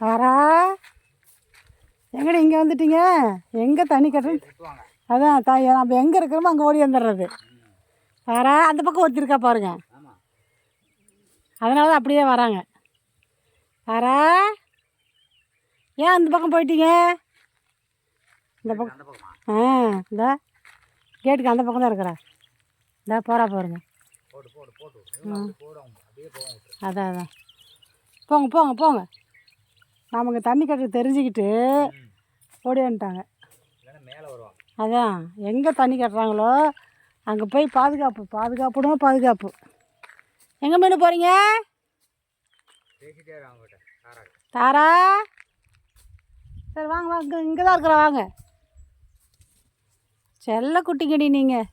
தாரா. எங்கடி இங்கே வந்துட்டீங்க? எங்கே தண்ணி கட்டுறது அதான் தா நம்ம எங்கே இருக்கிறோமோ அங்கே ஓடி வந்துடுறது. தாரா அந்த பக்கம் ஒருத்திருக்கா பாருங்க. அதனால தான் அப்படியே வராங்க. தாரா ஏன் அந்த பக்கம் போயிட்டீங்க? இந்த பக்கம் ஆ இந்த. கேட்டுக்கு அந்த பக்கம் தான் இருக்கிறா. இந்த போகிறா பாருங்க. அதான் அதான். போங்க போங்க போங்க. நமக்கு தண்ணி கட்ட தெரிஞ்சுக்கிட்டு ம். ஓடி வந்துட்டாங்க. இல்லைன்னா மேலே வருவாங்க. அதான் எங்கே தண்ணி கட்டுறாங்களோ அங்கே போய் பாதுகாப்பு பாதுகாப்புனா பாதுகாப்பு. எங்கே மீன் போகிறீங்க தாரா. சரி வாங்க வாங்க இங்கே தான் இருக்கிற வாங்க. செல்ல குட்டிங்கடி நீங்கள்